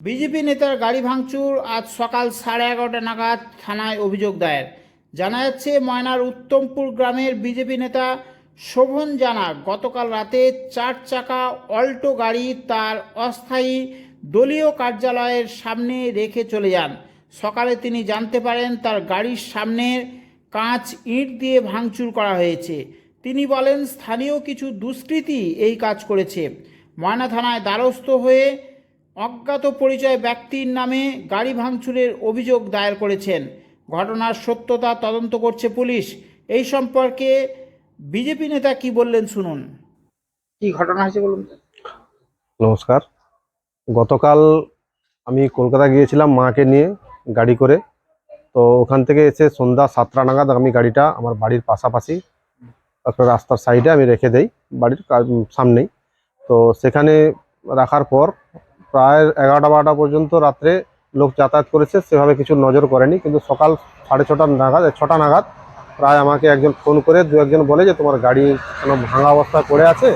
BJP নেতার গাড়ি ভাঙচুর আজ সকাল সাড়ে এগারোটা নাগাদ থানায় অভিযোগ দায়ের। জানা যাচ্ছে, ময়নার উত্তমপুর গ্রামের বিজেপি নেতা শোভন জানা গতকাল রাতে চার চাকা অল্টো গাড়ি তার অস্থায়ী দলীয় কার্যালয়ের সামনে রেখে চলে যান। সকালে তিনি জানতে পারেন, তার গাড়ির সামনের কাঁচ ইট দিয়ে ভাঙচুর করা হয়েছে। তিনি বলেন, স্থানীয় কিছু দুষ্কৃতী এই কাজ করেছে। ময়না থানায় দ্বারস্থ হয়ে অজ্ঞাত পরিচয় ব্যক্তির নামে গাড়ি ভাঙচুরের অভিযোগ দায়ের করেছেন। ঘটনার সত্যতা তদন্ত করছে পুলিশ। এই সম্পর্কে বিজেপি নেতা কি বললেন শুনুন। কি ঘটনা হয়েছে বলুন নমস্কার। গতকাল আমি কলকাতা গিয়েছিলাম মাকে নিয়ে গাড়ি করে। তো ওখান থেকে এসে সন্ধ্যা সাতটা নাগাদ আমি গাড়িটা আমার বাড়ির পাশাপাশি একটা রাস্তার সাইডে আমি রেখে দেই বাড়ির সামনেই। তো সেখানে রাখার পর প্রায় এগারোটা বারোটা পর্যন্ত রাত্রে লোক যাতায়াত করেছে সেভাবে কিছু নজর করেনি। কিন্তু সকাল সাড়ে ছটা নাগাদ ছটা নাগাদ প্রায় আমাকে একজন ফোন করে দু একজন বলে যে তোমার গাড়ি কোনো ভাঙা অবস্থায় করে আছে?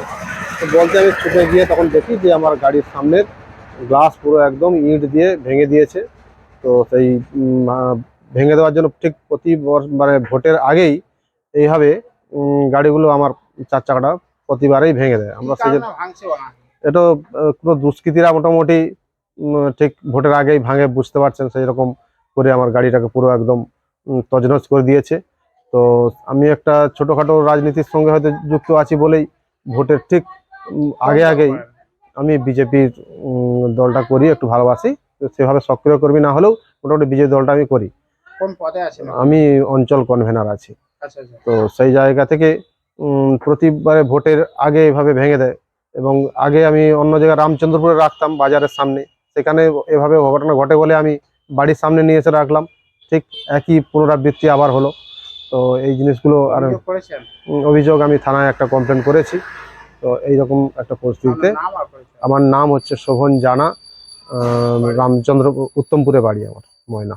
তো বলতে আমি ছুটে গিয়ে তখন দেখি যে আমার গাড়ির সামনের গ্লাস পুরো একদম ইট দিয়ে ভেঙে দিয়েছে। তো সেই ভেঙে দেওয়ার জন্য ঠিক প্রতি মানে ভোটের আগেই এইভাবে গাড়িগুলো আমার চার চাকাটা প্রতিবারেই ভেঙে দেয়। আমরা সেই এটা কোনো দুষ্কৃতীরা মোটামুটি ঠিক ভোটের আগেই ভাঙে বুঝতে পারছেন সেই রকম করে আমার গাড়িটাকে পুরো একদম তছনছ করে দিয়েছে। তো আমি একটা ছোটোখাটো রাজনীতির সঙ্গে হয়তো যুক্ত আছি বলেই ভোটের ঠিক আগে আগেই আমি বিজেপির দলটা করি একটু ভালোবাসি তো সেভাবে সক্রিয় কর্মী না হলেও মোটামুটি বিজেপি দলটা আমি করি। কোন পদে আছে আমি অঞ্চল কনভেনার আছি। আচ্ছা আচ্ছা। তো সেই জায়গা থেকে প্রতিবারে ভোটের আগে এভাবে ভেঙে দেয় এবং আগে আমি অন্য জায়গায় রামচন্দ্রপুরে রাখতাম বাজারের সামনে। সেখানে এভাবে ঘটনা ঘটে বলে আমি বাড়ির সামনে নিয়ে এসে রাখলাম। ঠিক একই পুনরাবৃত্তি আবার হলো। তো এই জিনিসগুলো আর অভিযোগ আমি থানায় একটা কমপ্লেন করেছি। তো এইরকম একটা পরিস্থিতিতে। আমার নাম হচ্ছে শোভন জানা রামচন্দ্র উত্তমপুরে বাড়ি আমার ময়না।